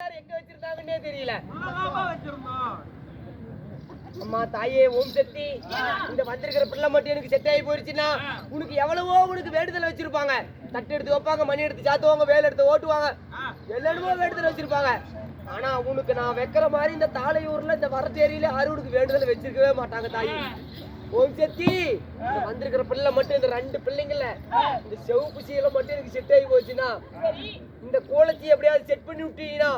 எங்க வச்சிருந்தாங்கன்னே தெரியல. அம்மா தாயே ஓம் சக்தி. இந்த வந்திருக்கிற பிள்ளை மட்டும் எனக்கு செட் ஆகி போயிருச்சுன்னா உனக்கு எவ்வளவோ உனக்கு வேண்டுதல் வச்சிருப்பாங்க. தட்டு எடுத்து வைப்பாங்க மணி எடுத்து சாத்துவாங்க வேலை எடுத்து ஓட்டுவாங்க. என்னென்னமோ வேண்டுதல் வச்சிருப்பாங்க. ஆனா உனக்கு நான் வைக்கிற மாதிரி இந்த தாளையூர்ல இந்த வரத்தேரியில அறுவடுக்கு வேண்டுதல் வச்சிருக்கவே மாட்டாங்க தாயி. ஓம் சக்தி வந்திருக்கிற பிள்ளை மட்டும் இந்த ரெண்டு பிள்ளைங்கள்ல. இந்த செவப்பு சீலை மட்டும் எனக்கு செட் ஆகி போச்சுன்னா இந்த கோலச்சி எப்படியாவது செட் பண்ணி விட்டீங்கன்னா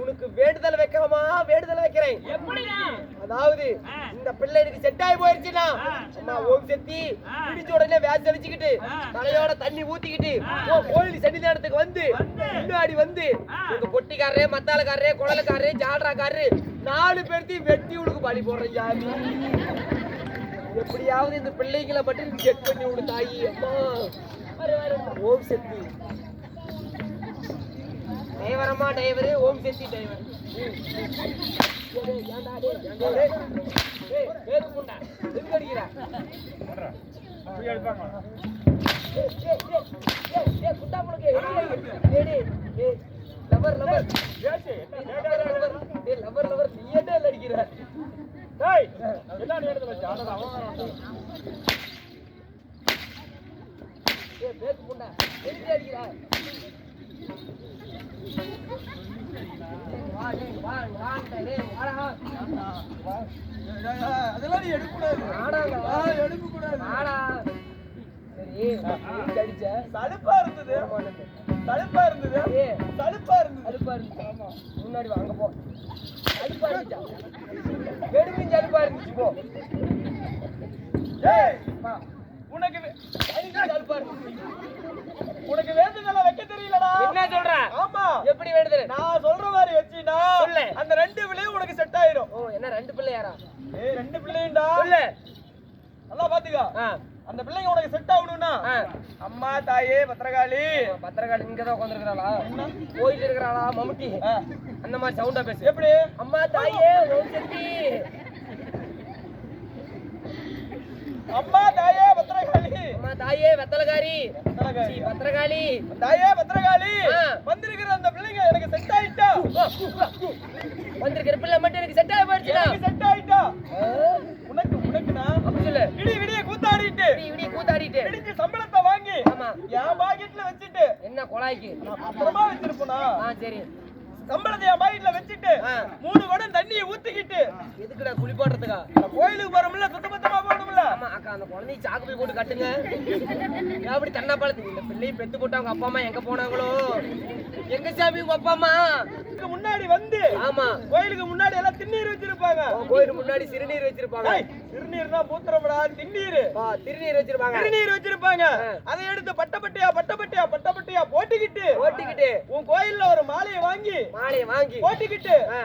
உனக்கு வேண்டுதல் வைக்கிறோமா வேண்டுதல் வைக்கிறேன். அதாவது இந்த பிள்ளை எனக்கு செட் ஆகி போயிருச்சுன்னா அம்மா ஓம் சக்தி பிடிச்ச உடனே வேஸ் அடிச்சுக்கிட்டு தலையோட தண்ணி ஊத்திக்கிட்டு கோயில் சன்னிதானத்துக்கு வந்து முன்னாடி வந்து உங்க பொட்டிக்காரரே மத்தாளக்காரரே குழலுக்காரரே ஜால்ராக்காரரு நாலு பேர்த்தையும் வெட்டி உனக்கு பலி போடுறேன் ஜாமி எப்படியாவது இந்த பிள்ளைங்களை மட்டும் செக் பண்ணி விடு தாயி அம்மா ஓம் சக்தி டிரைவரம்மா டிரைவரு ஓம் சக்தி டிரைவர் ஏண்டா டேய், ஏண்டா டேய்? குண்டா நீ அடிக்கிற? அதெல்லாம் நீ எடுக்கக்கூடாது. எடுக்கக்கூடாது? தடுப்பா இருந்தது. தடுப்பா இருந்தது. தடுப்பா இருந்தது. முன்னாடி வா, அங்க போ. அலுப்பா இருந்துச்சா? வெறுமிஞ்சு அலுப்பா இருந்துச்சு, போ. உனக்கு அலுப்பா இருந்துச்சு. உனக்கு வேண்டுதலை வைக்க தெரியலடா என்ன சொல்ற? ஆமா எப்படி வேண்டுதல்? நான் சொல்ற மாதிரி வச்சினா. அந்த ரெண்டு பிள்ளையும் உனக்கு செட் ஆயிடும் ஓ, என்ன ரெண்டு பிள்ளையாரா? ஏய் ரெண்டு பிள்ளையும்டா சொல்லு. நல்லா பாத்துக்கோ அந்த பிள்ளைங்க உனக்கு செட் ஆகணும்னா. அம்மா தாயே பத்திரகாளி. பத்திரகாளி இங்கதான் உட்காந்துருக்கிறாளா கோயில் இருக்கிறாளா மம்முட்டி. அந்த மாதிரி சவுண்டா பேசு. எப்படி? அம்மா தாயே ஓம் சக்தி அம்மா தாயே பத்திரகாளி. அம்மா தாயே வெத்தலகாரி பத்திரகாளி. தாயே பத்திரகாளி. வந்திருக்கிற அந்த பிள்ளைங்க எனக்கு செட் ஆயிட்டா. வந்திருக்கிற பிள்ளை மட்டும் எனக்கு செட் ஆகி போயிடுச்சுடா. எனக்கு செட் ஆயிட்டா? அப்படி சொல்லு. விடிய விடிய கூத்தாடிட்டு. இப்படி இப்படி கூத்தாடிட்டு. பிடிச்சு சம்பளத்தை வாங்கி ஆமா. என் பாக்கெட்ல வச்சுட்டு என்ன குழாய்க்கு? பத்திரமா வச்சிருப்பேனா ஆ சரி. சம்பளத்தை என் பாக்கெட்ல வச்சுட்டு. மூணு குடம் தண்ணியை ஊத்திக்கிட்டு. எதுக்குடா குளி போடுறதுக்கா? நான் கோயிலுக்கு போறோம்ல சுத்தபத்தமா போகணும்ல ஆமா அக்கா அந்த குழந்தைய சாக்கு போய் போட்டு கட்டுங்க. அப்படி தன்னா பழத்து இந்த பிள்ளையை பெத்து போட்டு அவங்க அப்பா அம்மா எங்க போனாங்களோ? எங்க சாமி உங்க அப்பா அம்மா? முன்னாடி வந்து ஆமா. கோயிலுக்கு முன்னாடி எல்லாம் திண்ணீர் வச்சிருப்பாங்க. உன் கோயில் முன்னாடி சிறுநீர் வச்சிருப்பாங்க. ஏய், திருநீர்னா பூத்திரப்படா திண்ணீர். ஆ, திருநீர் வச்சிருப்பாங்க. திருநீர் வச்சிருப்பாங்க. அதை எடுத்து பட்டப்பட்டியா பட்டப்பட்டியா பட்டப்பட்டியா போட்டுக்கிட்டு ஓட்டிக்கிட்டு உன் கோயில்ல ஒரு மாலையை வாங்கி மாலையை வாங்கி போட்டுக்கிட்டு ஆ,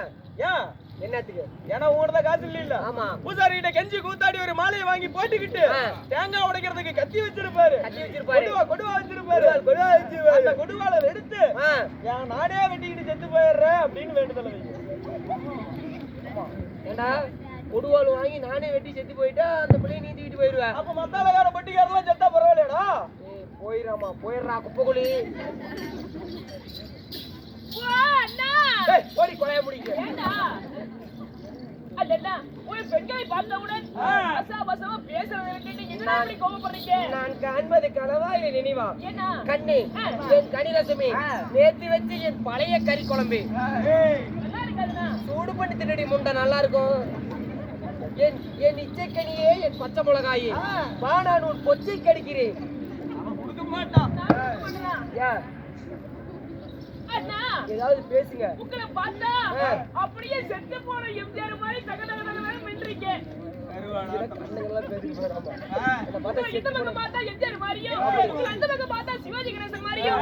ஏன் என்னத்துக்கு? ஏன்னா உங்கள்ட்ட காசு இல்ல ஆமா. பூசாரி கிட்ட கெஞ்சி கூத்தாடி ஒரு மாலையை வாங்கி போட்டுக்கிட்டு. தேங்காய் உடைக்கிறதுக்கு கத்தி வச்சிருப்பாரு. கட்டி வச்சிருப்பாரு. கொடுவா வச்சிருப்பாரு. கொடுவா, வச்சிருப்பாரு. அந்த கொடுவால எடுத்து ஏன் நானே வெட்டிக்கிட்டு செத்து போயிடுறேன் அப்படின்னு வேண்டுதல் ஏண்டா கொடுவாள் வாங்கி நானே வெட்டி செத்து போயிட்டா அந்த பிள்ளைய நீந்திக்கிட்டு போயிடுவேன் அப்ப மத்தாலகார பட்டிக்காரெல்லாம் செத்தா பரவாயில்லையாடா? ஏய், போயிடாமா போயிடுறா குப்பைக்குழி. ஓடி கொலைய முடிக்க நான் காண்பது கனவா இல்லை நினைவா கண்ணே என் கனிரசமே நேத்து வச்சு என் பழைய கறி குழம்பு. ஏய், சூடு பண்ணி தின்னடி முண்டை நல்லா இருக்கும். என் என் இச்சைக்கனியே என் பச்சை மிளகாயே. வா நான் உன் பொச்சை கடிக்கிறேன் அவன் கொடுக்க மாட்டான் ஏன் ஏதாவது பேசுங்க உங்களை பார்த்தா. அப்படியே செத்து போன எம்ஜிஆர் மாதிரி தக தக. ஆ. என்னை பார்த்தா உங்களை இந்த செத்து பக்கம் பார்த்தா எம்ஜிஆர் மாதிரியும், அந்த பக்கம் பார்த்தா சிவாஜி கணேசன் மாதிரியும்,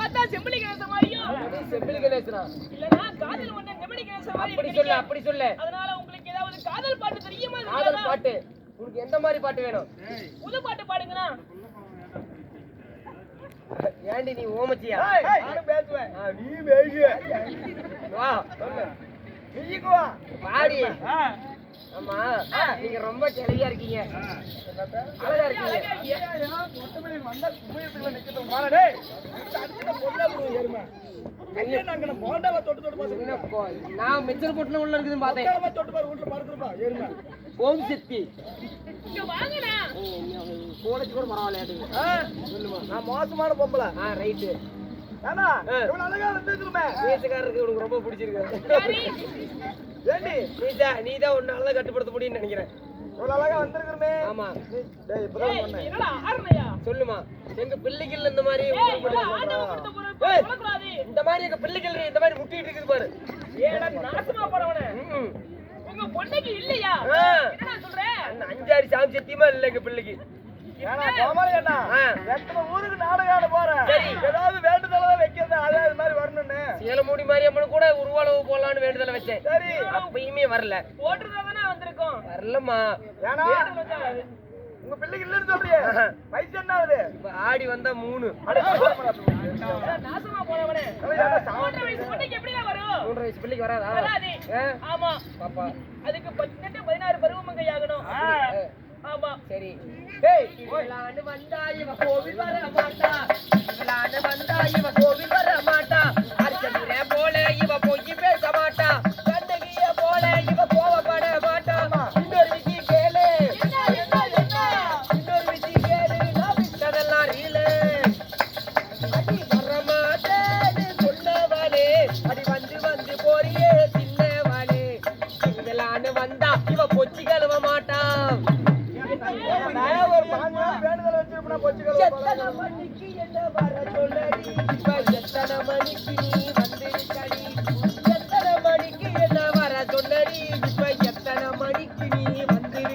பார்த்தா செம்பிலி கணேசன் மாதிரியும், போய் செம்பிலி கணேசனா இல்லைன்னா காதல் கணேசன் மாதிரி அப்படி. சொல்லு அப்படி சொல்லு அதனால உங்களுக்கு ஏதாவது காதல் பாட்டு தெரியுமா காதல்? பாட்டு உனக்கு எந்த மாதிரி பாட்டு வேணும் புது பாட்டு பாடுங்கண்ணா ஏண்டி நீ ஓமச்சியா? நானும் பேசுவேன். நீ பேசு வா. சொல்லு. நீக்கு வா. பாடி ஆமா நீங்க ரொம்ப கிளையா இருக்கீங்க அழகா இருக்கீங்க வந்தா குமிழத்துக்குள்ள நிக்கட்டும். வாடா டேய். அடிச்சுட்ட பொண்ணா விடுவோம் எருமை. கையை நாங்கன போண்டாவா தொட்டு தொட்டு பாத்து. என்ன கோ- நான் மிச்சர் பொட்டின உள்ள இருக்குதுன்னு பார்த்தேன் தொட்டு பாரு, படுத்துருப்பா. ஓம் சக்தி கோலச்சு கூட? நான் மோசமான பொம்பளை ஆ ரைட்டு ஏன்னா. இவ்வளவு அழகா வீட்டுக்காரருக்கு உனக்கு ரொம்ப பிடிச்சிருக்கு சரி ஏண்டி? ஒன்னு நல்லா கட்டுப்படுத்த முடியும்னு நினைக்கிறேன். இவ்வளவு அழகா வந்திருக்கிறமே. ஆமா. டேய் இப்பதான் ஏய், சொன்னேன். என்னடா ஆரணையா சொல்லுமா. எங்க பிள்ளைகள் இந்த மாதிரி இந்த மாதிரி எங்க பிள்ளைகள் இந்த மாதிரி முட்டிட்டு இருக்குது பாரு. ஏடா நாசமா போறவனே. ம். உங்க பொண்ணுக்கு இல்லையா? அந்த அஞ்சாறு சாமி சத்தியமா இல்ல எங்க பிள்ளைக்கு. ஏன்னா கோமாளி அண்ணா. எத்தனை ஊருக்கு நாடகம் ஆட போறேன். ஏதாவது வேண்டுதலதான் வைக்கிறது? அதே இது மாதிரி வரணும்னு. சேலமூடி மாரியம்மன் கூட உருவாளவு போடலான்னு வேண்டுதல வச்சேன். சரி. அப்பயுமே வரல. போட்டுருந்தா தானே வந்திருக்கோம். வரலம்மா. ஏன்னா வேண்டுதல். உங்க பிள்ளைக்கு இல்லைன்னு சொல்றியே. வயசு என்ன ஆகுது? இப்ப ஆடி வந்தா மூணு. நாசமா சாவ- மூன்றரை வயசு பொண்ணுக்கு எப்படிடா வரும்? மூன்றரை வயசு பிள்ளைக்கு வராதா? ஆமா. பாப்பா. அதுக்கு பதினெட்டு பதினாறு பருவமங்கை ஆகணும். ஆமா. சரி. டேய் இவளாண்டு வந்தா இவ கோவில் வர மாட்டா. இவளாண்டு வந்தா இவ கோவில் வர மாட்டா.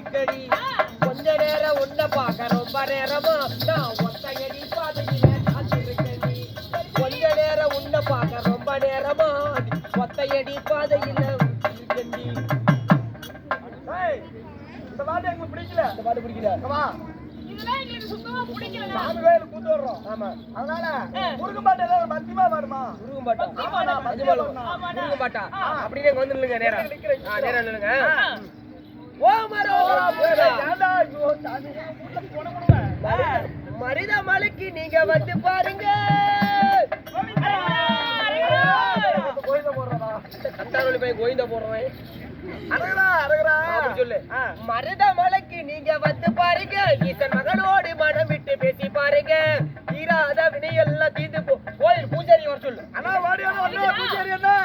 வந்திருக்கடி கொஞ்ச நேரம் உன்னை பார்க்க ரொம்ப நேரமா. நான் ஒத்தையடி பாதையில காத்திருக்கடி கொஞ்ச நேரம் உன்னை பார்க்க ரொம்ப நேரமா. ஒத்தையடி பாதையில இருக்கண்டி இந்த பாட்டு எங்களுக்கு பிடிக்கல. இந்த பாட்டு பிடிக்கல. வா. அப்படியே வந்து நில்லுங்க நேரா. நிக்கிறேன், ஆ, நேரா நில்லுங்க. ஆ. ஓ மரோகரா போயிடா. ஏன்டா ஐயோ, சாமி, வீட்டுல போன கொடுவேன். மருத- மருத மலைக்கு நீங்க வந்து பாருங்க கோவிந்தா போடுறேன் அழகுடா, அழகுடா. அப்படி சொல்லு ஆ. மருத மலைக்கு நீங்க வந்து பாருங்க ஈசன் மகனோடு மனம் விட்டு பேசி பாருங்க தீராத வினை எல்லாம் தீர்ந்து கோயில் பூஜாரி வர சொல்லு அண்ணா, பூஜாரி அண்ணா.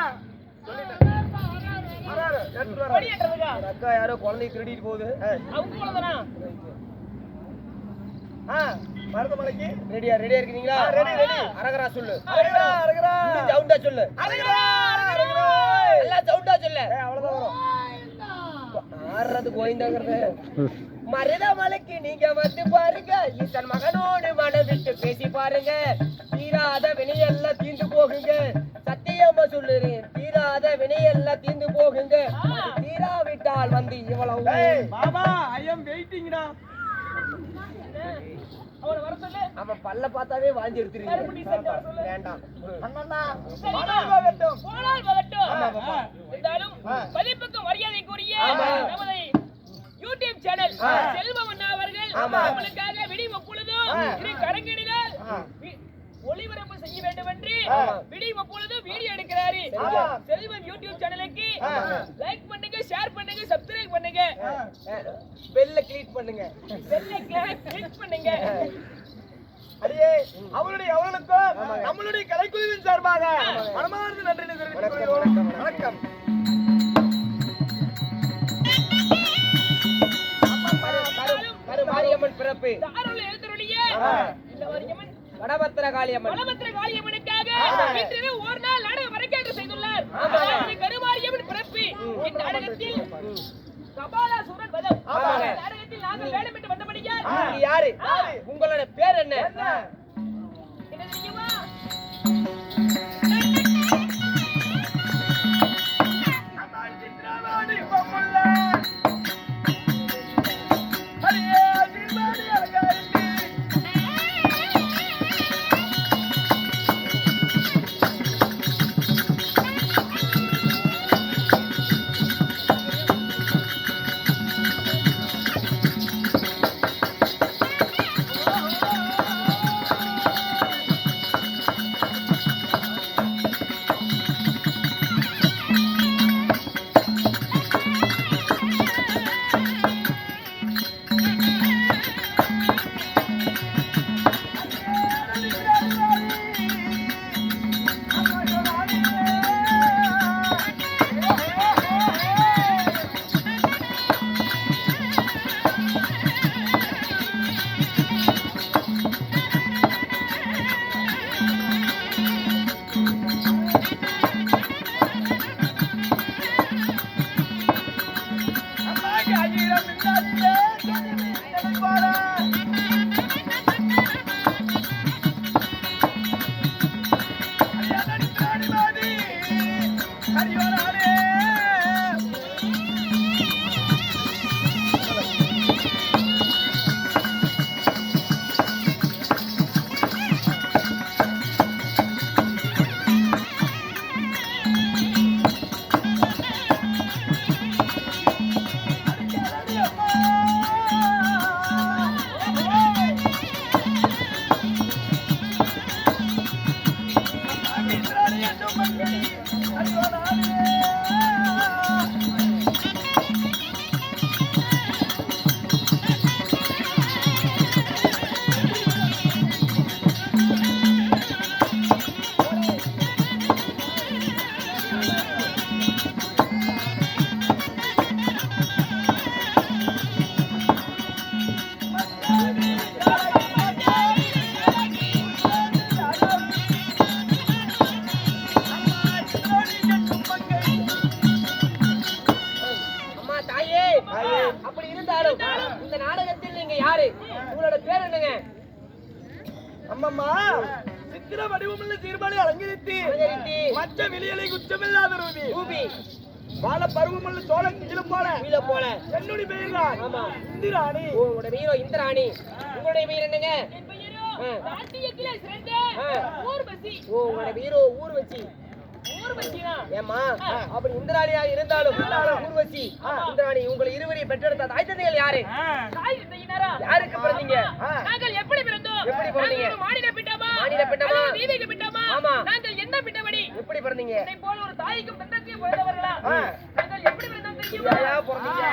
அக்கா யாரோ குழந்தைய திருடிட்டு போகுது. மருதமலைக்கு. ரெடியா ரெடியா இருக்கீங்களா? ஆ, ready, ready. அரகரா சொல்லு. அழகுடா, அழகுடா. இன்னும் சவுண்டா சொல்லு. அழகுடா, அழகுடா. எல்லாம் சவுண்டா சொல்லு. ஏய், அவ்வளவுதான் வரும். ஆடுறது கோயந்தாங்கிறது மருதமலைக்கு நீங்க வந்து பாருங்க. ஈசன் மகனோடு மனம் விட்டு பேசி பாருங்க. தீராத வினையெல்லாம் தீர்ந்து போகுங்க. சத்தியமா சொல்லுறேன். தீராத வினையெல்லாம் தீர்ந்து இவ்வளவு ஏய், மாமா, I am waiting டா. அவனை வர சொல்லு அவன் பல்ல பார்த்தாவே வாந்தி கருப்பட்டி எடுத்துருங்க செஞ்சு வர சொல்லு வேண்டாம் அண்ணா, சரிம்மா. பணம் போகட்டும். போனால் வரட்டும் ஆமா, பாப்பா. இருந்தாலும் ஆ. மதிப்புக்கு மரியாதைக்குரிய. நமது யூடியூப் சேனல். செல்வம் அண்ணா அவர்கள் ஆமா. நம்மளுக்காக விடி பொழுதும் கரங்கடினால் ஒளிபரப்பு செய்ய வேண்டும் என்று ஆமா. விடி பொழுதும் வீடியோ எடுக்கிறாரு. செல்வம் யூடியூப் சேனலுக்கு. லைக் பண்ணுங்க ஷேர் பண்ணுங்க சப்ஸ்கிரைப் பண்ணுங்க. பெல்ல கிளிக் பண்ணுங்க. பெல்லை கிளிக் பண்ணுங்க. அடியே, அவளுடைய அவளுக்கும் நம்மளுடைய கலைக்குழுவின் சார்பாக மனமார்ந்த நன்றி தெரிவித்துக் வணக்கம், மாரியம்மன் பிறப்பு. தாராள எழுத்தருடைய வடபத்திர காளியம்மன் வளபத்திர காளியம்மனுக்காக. இன்று ஒரு நாள் நாடகம் அரங்கேற்றம் செய்துள்ளார். கருமாரியம்மன் பிறப்பு. இந்நாடகத்தில் கபாலாசூரன் வதம். நாடகத்தில் நாங்கள் வேடமிட்டு வந்தபடியால் யாரு. உங்களோட பேர் என்ன? என்ன? என்ன தெரியுமா வாழ பருவமுள்ள சோழ கீழே போல கீழே போல என்னுடைய பெயர் தான் ஆமா. இந்திராணி. உங்களோட வீரோ இந்திராணி. உங்களுடைய வீர என்னங்க? என் பெயரோ ஆ. நாட்டியத்திலே சிறந்த ஆ. ஊர்வசி. ஓ உங்களோட வீரோ ஊர் வச்சு ஊர்வசினா ஏமா அப்படி இந்திராணியாக இருந்தாலும் ஊர்வசி. இந்திராணி உங்களை இருவரையும் பெற்றெடுத்த தாய் தந்தைகள் யாரு? யாருக்கு பிறந்தீங்க? நாங்கள் எப்படி பிறந்தோம்? எப்படி பிறந்தீங்க? மாநில பிண்டமா மானிட பிண்டமா? நாங்கள் என்ன பிண்டபடி எப்படி பிறந்தீங்க? போல ஒரு தாய்க்கும் தந்தைக்கும் பிறந்தவர்களா? எப்படி பிறந்தோம் தெரியுமா? பிறந்தீங்க?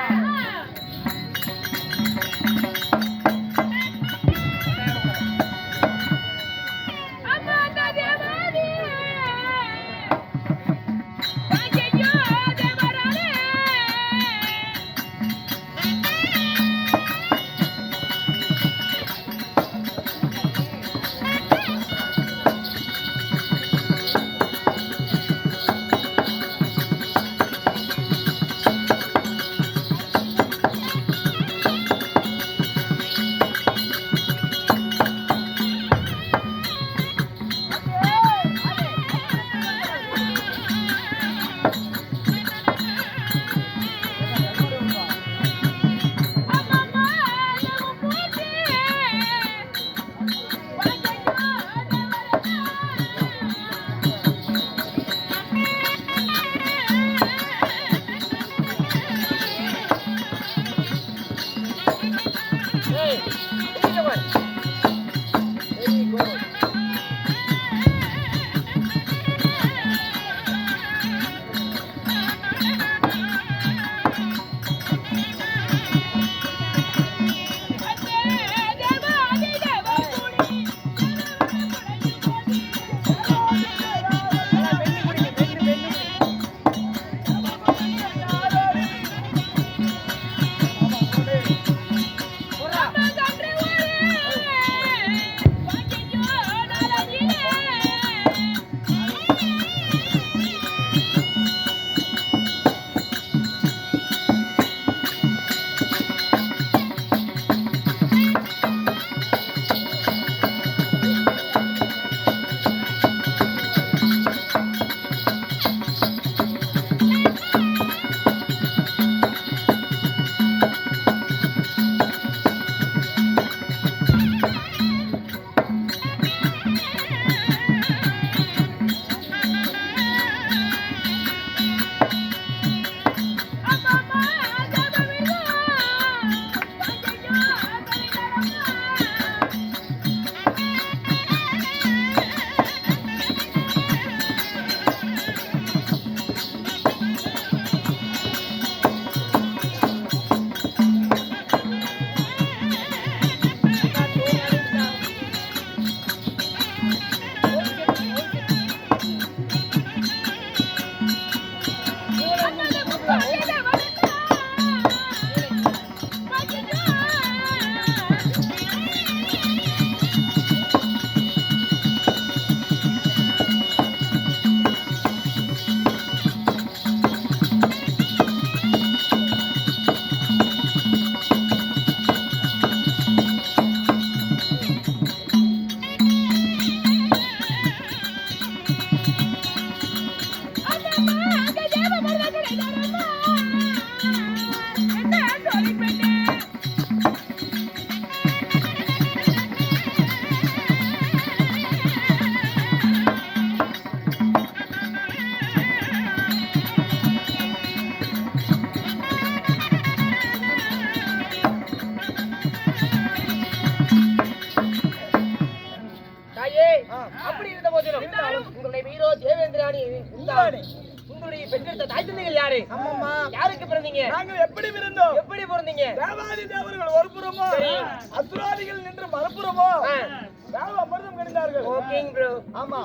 ஓகேங்க ப்ரோ ஆமா.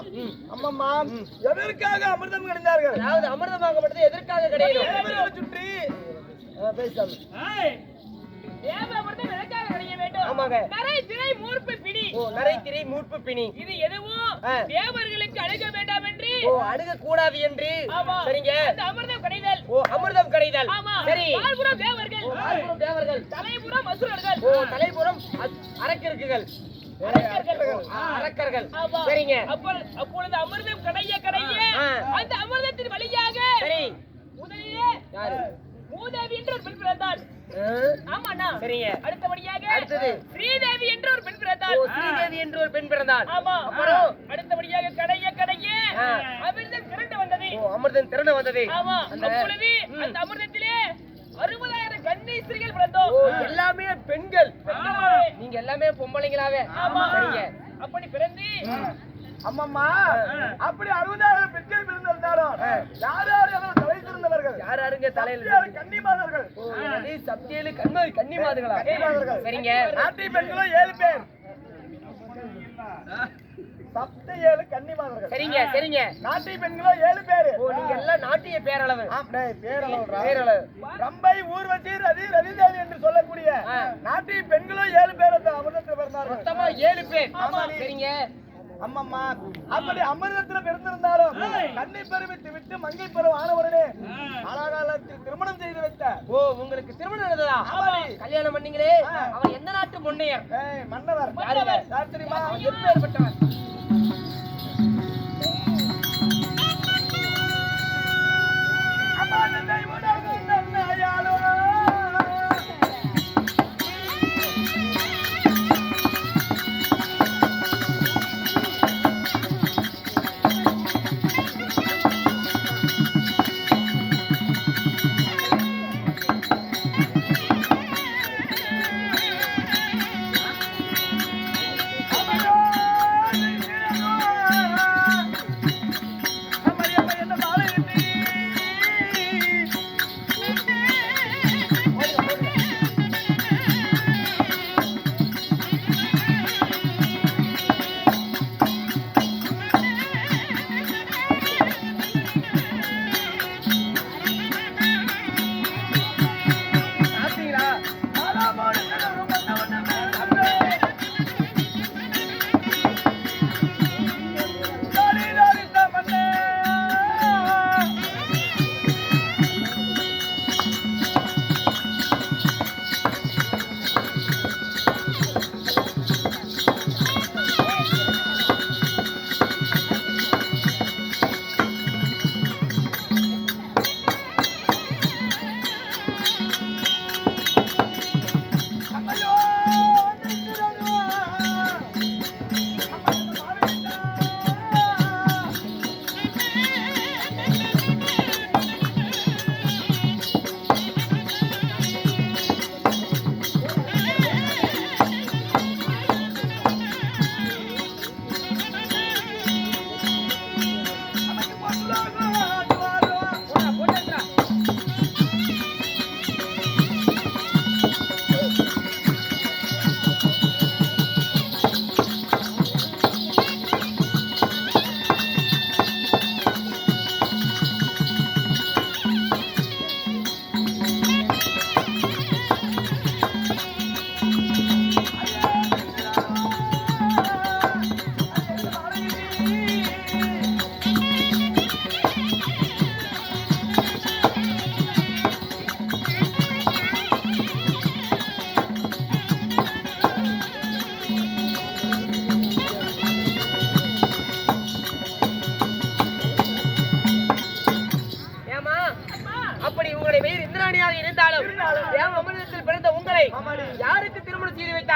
அம்மம்மா எதற்காக அமிர்தம் கிடைத்தார்கள் அதாவது எதற்காக கிடையாது. சுற்றி. பேசாம அணுக கூடாது என்று. ஆமா. சரிங்க. அமிர்தம் கிடைதல். ஓ அமிர்தம் கிடைதல். சரி. தேவர்கள். தலைபுறம் அசுரர்கள். தலைபுறம் அ- அரக்கர்களுகள் அரக்கர்கள். சரிங்க. அப்பொழுது அமிர்தம் கடைய கடைய. ஆ. அந்த அமிர்தத்தின் வழியாக சரி. முதலிலே யாரு? மூதேவி என்று ஒரு பெண் பிறந்தாள் ஆ, ஆமாண்ணா. சரிங்க. அடுத்தபடியாக அடுத்தது. ஸ்ரீதேவி என்று ஒரு பெண் பிறந்தாள் ஸ்ரீதேவி என்று ஒரு பெண் பிறந்தாள் ஆமா அப்புறம் அடுத்தபடியாக கடைய கடைய. அமிர்தம் திரண்டு வந்தது. அமிர்தம் திரண்டு வந்தது. ஆமா. அந்த அப்பொழுது. அந்த அமிர்தத்திலே அறுபதாயிரம் கன்னிஸ்திரிகள் ஓ பிறந்தோம் எல்லாமே பெண்கள். நீங்க எல்லாமே பொம்பளைங்களாவே. சரிங்க. அப்படி பிறந்து. அம்மம்மா அப்படி அறுபதாயிரம் பெண்கள் பிறந்திருந்தாலும் யார் யார் அதில் தலை சிறந்தவர்கள்? யார் யாருங்க தலையில கன்னிமாதர்கள். கண்மதி கன்னிமாதுகளா கன்னிமாதர்கள். சரிங்க. நாட்டி பெண்களும் ஏழு பேர். சப்த ஏழு கன்னிமாதர்கள் சரிங்க சரிங்க. நாட்டி பெண்களும் ஏழு பேரு. ஓ நீங்க எல்லாம் நாட்டிய பேரளவு. பேரளவுடா. பேரளவு. ரம்பை ஊர்வசி ரதி ரதிதேவி என்று சொல்லக்கூடிய ஆ. நாட்டி பெண்களும் ஏழு பேர் அந்த அமிர்தத்தில் பிறந்தார்கள் மொத்தமா ஏழு பேர். ஆமா. சரிங்க. அம்மம்மா அப்படி அமிர்தத்துல பிறந்திருந்தாலும் கண்ணை பெருமித்து விட்டு மங்கை பருவம் ஆனவரனே காலாகாலத்தில் திருமணம் செய்து வைத்த. ஓ உங்களுக்கு திருமணம் நடந்ததா. கல்யாணம் பண்ணீங்களே? ஆ. அவன் எந்த நாட்டு பொண்ணையர் மன்னவர். யாருங்க? யார்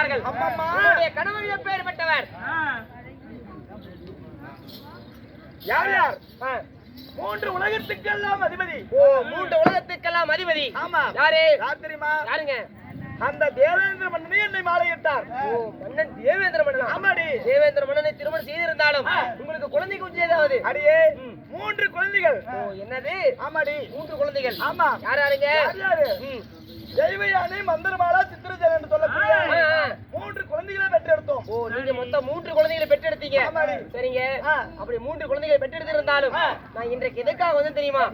அம்மம்மா. உங்களுடைய கணவன் எப்பேற்பட்டவர் யார் யார்? ஆ. மூன்று உலகத்துக்கெல்லாம் அதிபதி. ஓ மூன்று உலகத்துக்கெல்லாம் அதிபதி. ஆமா. யாரு? யார் தெரியுமா? யாருங்க? அந்த தேவேந்திர மன்னனே என்னை மாலையிட்டார். ஓ மன்னன் தேவேந்திர மன்னனா? ஆமாடி. தேவேந்திர மன்னனை திருமணம் செய்திருந்தாலும் உங்களுக்கு குழந்தை குஞ்சு ஏதாவது அடியே. மூன்று குழந்தைகள். ஓ என்னது? ஆமாடி. மூன்று குழந்தைகள். ஆமா. யார் யாருங்க? யார் யாரு. தெய்வயானி மந்திரமாலா சித்திரஜன் என்று சொல்லக்கூடிய. மூன்று குழந்தைகளை பெற்றெடுத்தோம். ஓ நீங்க மொத்தம் மூன்று குழந்தைகளை பெற்றெடுத்தீங்க. சரிங்க. அப்படி மூன்று குழந்தைகளை பெற்றெடுத்திருந்தாலும். நான் இன்றைக்கு எதுக்காக வந்து தெரியுமா.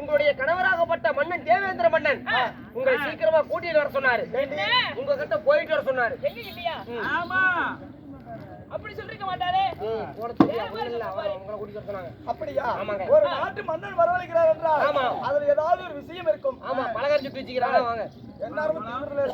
உங்களுடைய கணவராகப்பட்ட மன்னன் தேவேந்திர மன்னன் உங்களை சீக்கிரமா கூட்டிட்டு வர சொன்னாரு. உங்க கிட்ட போயிட்டு வர சொன்னாரு. இல்லையா? ஆமா. அப்படி சொல்லிருக்க மாட்டாரே அப்படியா? ஆமாங்க. ஒரு நாட்டு மன்னன் வரவழைக்கிறார் என்றால் ஆமா. அதுல ஏதாவது ஒரு விஷயம் இருக்கும். ஆமா பலகாரம் சுட்டு வச்சுக்கிறாங்க. வாங்க. எல்லாரும் தீவிரத்துல